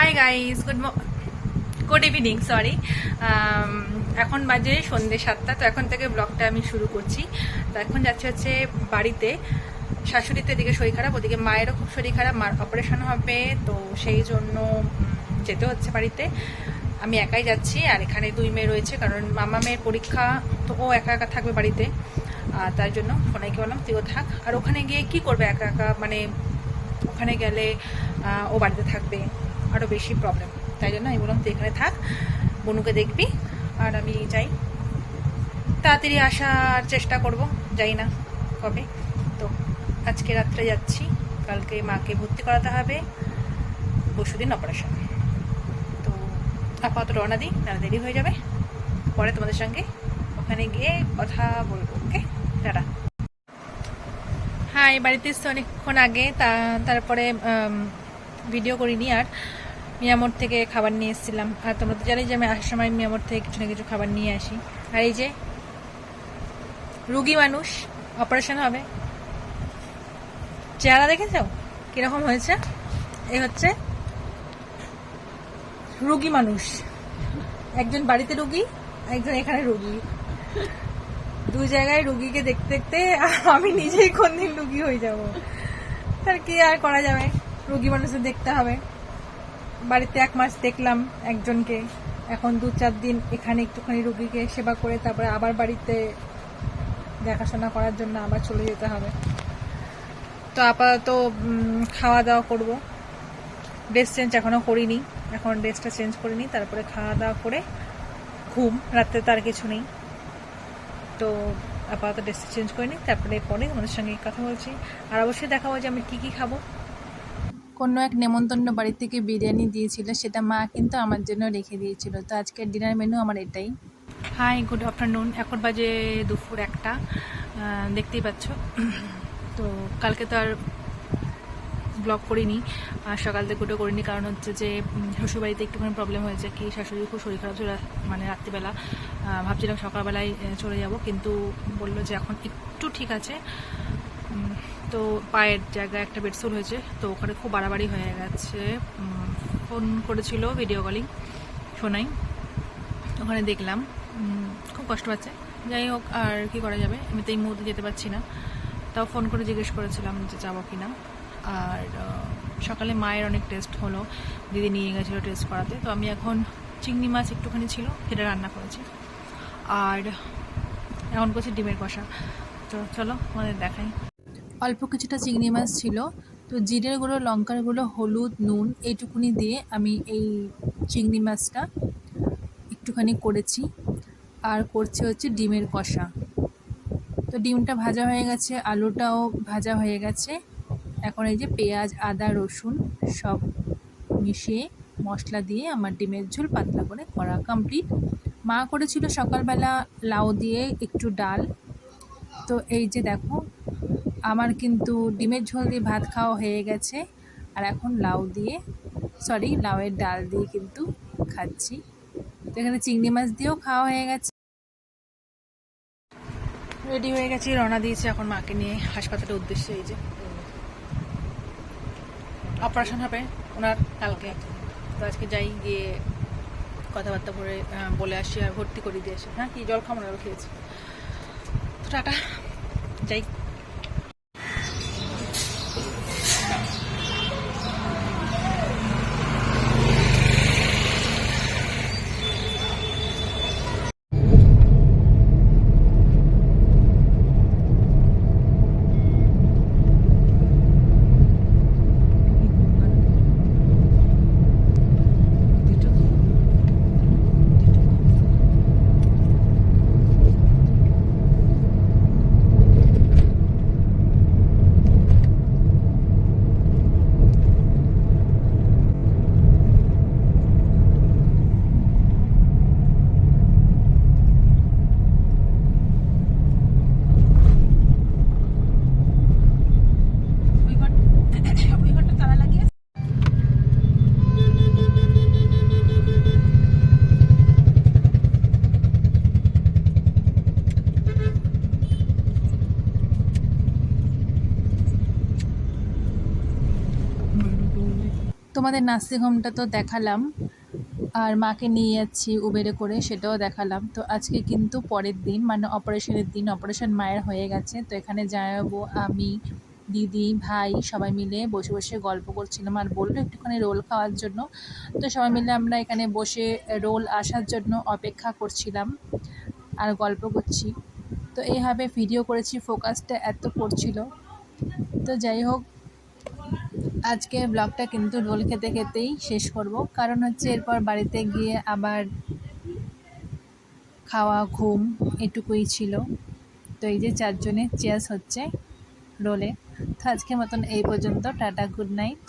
Hi guys good good evening sorry এখন বাজে সন্ধ্যে সাতটা, তো এখন থেকে ব্লগটা আমি শুরু করছি। তো এখন যাচ্ছে হচ্ছে বাড়িতে। শাশুড়িতে এদিকে শরীর খারাপ, ওদিকে মায়েরও খুব শরীর খারাপ, মার অপারেশন হবে, তো সেই জন্য যেতে হচ্ছে বাড়িতে। আমি একাই যাচ্ছি, আর এখানে দুই মেয়ে রয়েছে, কারণ মামা মেয়ের পরীক্ষা, তো ও একা একা থাকবে বাড়িতে। আর তার জন্য ফোনাইকে বললাম, তুইও থাক। আর ওখানে গিয়ে কি করবে একা একা? মানে ওখানে গেলে ও বাড়িতে থাকবে। আরও বেশি প্রবলেম তাই জন্য আমি বললাম, তুই এখানে থাক, বনুকে দেখবি, আর আমি যাই। তাড়াতাড়ি আসার চেষ্টা করব, যাই না কবে। তো আজকে রাত্রে যাচ্ছি, কালকে মাকে ভর্তি করাতে হবে, পরশুদিন অপারেশন তো আপাতত রওনা দিই, তাহলে দেরি হয়ে যাবে। পরে তোমাদের সঙ্গে ওখানে গিয়ে কথা বলব, ওকে? টাটা। হ্যাঁ এই বাড়িতে এসছে অনেকক্ষণ আগে তা, তারপরে ভিডিও করিনি আর। মিয়ামোর থেকে খাবার নিয়ে এসেছিলাম। আর তোমরা তো জানি যে আমি আসার সময় মিয়ামোর থেকে কিছু না কিছু খাবার নিয়ে আসি। আর এই যে রুগী মানুষ অপারেশন হবে। চেহারা দেখেছ? কীরকম হয়েছে? এ হচ্ছে রুগী মানুষ। একজন বাড়িতে রুগী, একজন এখানে রুগী। দুই জায়গায় রুগীকে দেখতে দেখতে আমি নিজেই কোন দিন রুগী হয়ে যাব। তার কি আর করা যাবে? রুগী মানুষের দেখতে হবে। বাড়িতে এক মাস দেখলাম একজনকে। এখন দু চার দিন এখানে একটুখানি রুগীকে সেবা করে তারপরে আবার বাড়িতে দেখাশোনা করার জন্য আবার চলে যেতে হবে। তো আপাতত খাওয়া দাওয়া করব। ড্রেস চেঞ্জ এখনও করিনি। এখন ড্রেসটা চেঞ্জ করিনি, তারপরে খাওয়া দাওয়া করে ঘুম। রাত্রে তার কিছু নেই। তো আপাতত ড্রেসটা চেঞ্জ করে নিই তারপরে পরে তোমাদের সঙ্গে কথা বলছি। আর অবশ্যই দেখাবো যে আমি কী কী খাব। কোনো এক নেমন্তন্ন বাড়ি থেকে বিরিয়ানি দিয়েছিল, সেটা মা কিন্তু আমার জন্য রেখে দিয়েছিল। তো আজকের ডিনার মেনু আমার এটাই। Hi, good afternoon. এখন বাজে দুপুর একটা দেখতেই পাচ্ছ। তো কালকে তো আর ব্লগ করিনি, আর সকাল থেকে উঠে করিনি, কারণ হচ্ছে যে শ্বশুরবাড়িতে একটুখানি প্রবলেম হয়েছে কি, শাশুড়ি খুব শরীর খারাপ ছিল মানে রাত্রিবেলা। ভাবছিলাম সকালবেলায় চলে যাব, কিন্তু বলল যে এখন একটু ঠিক আছে। তো পায়ের জায়গায় একটা বেডসোল হয়েছে, তো ওখানে খুব বাড়াবাড়ি হয়ে গেছে। ফোন করেছিল ভিডিও কলিং শোনাই। ওখানে দেখলাম খুব কষ্ট পাচ্ছে। যাই হোক, আর কি করা যাবে? আমি তো এই মুহূর্তে যেতে পারছি না। তাও ফোন করে জিজ্ঞেস করেছিলাম যে যাব কি না আর সকালে মায়ের অনেক টেস্ট হলো। দিদি নিয়ে গেছিল টেস্ট করাতে। তো আমি এখন চিংড়ি মাছ একটুখানি ছিল, সেটা রান্না করেছি। আর এখন করছি ডিমের কষা। তো চলো আমাদের দেখাই। অল্প কিছুটা চিংড়ি মাছ ছিল। তো জিরের গুঁড়ো, লঙ্কার গুঁড়ো, হলুদ, নুন এইটুকুনি দিয়ে আমি এই চিংড়ি মাছটা একটুখানি করেছি। আর করছে হচ্ছে ডিমের কষা। তো ডিমটা ভাজা হয়ে গেছে, আলুটাও ভাজা হয়ে গেছে। এখন এই যে পেঁয়াজ, আদা, রসুন সব মিশিয়ে মশলা দিয়ে আমার ডিমের ঝোল পাতলা করে করা কমপ্লিট মা করেছিল সকালবেলা লাউ দিয়ে একটু ডাল। তো এই যে দেখো আমার কিন্তু ডিমের ঝোল দিয়ে ভাত খাওয়া হয়ে গেছে। আর এখন লাউ দিয়ে সরি লাউয়ের ডাল দিয়ে কিন্তু খাচ্ছি। তো এখানে চিংড়ি মাছ দিয়েও খাওয়া হয়ে গেছে। রেডি হয়ে গেছি রওনা দিয়েছি এখন মাকে নিয়ে হাসপাতালের উদ্দেশ্যে এই যে। অপারেশন হবে ওনার কালকে। তো আজকে যাই গিয়ে কথাবার্তা আহ, বলে আসি আর ভর্তি করে দিয়ে আসি। হ্যাঁ কি জল খাব না খেয়েছি। তো টাটা যাই। তোমাদের নার্সিং হোমটা তো দেখালাম, আর মাকে নিয়ে যাচ্ছি উবেরে করে সেটাও দেখালাম। তো আজকে কিন্তু পরের দিন মানে অপারেশনের দিন, অপারেশন মায়ের হয়ে গেছে। তো এখানে যাব আমি, দিদি, ভাই, সবাই মিলে বসে বসে গল্প করছিলাম আর বলল একটুখানি রোল খাওয়ার জন্য। তো সবাই মিলে আমরা এখানে বসে রোল আসার জন্য অপেক্ষা করছিলাম আর গল্প করছি। তো এইভাবে ভিডিও করেছি ফোকাসটা এত পড়ছিল তো যাই হোক আজকে ব্লগটা কিন্তু রোল খেতে খেতেই শেষ করব। কারণ হচ্ছে এরপর বাড়িতে গিয়ে আবার খাওয়া, ঘুম এটুকুই ছিল। তো এই যে চারজনের চেয়ার্স হচ্ছে রোলে। তো আজকের মতন এই পর্যন্ত। Tata good night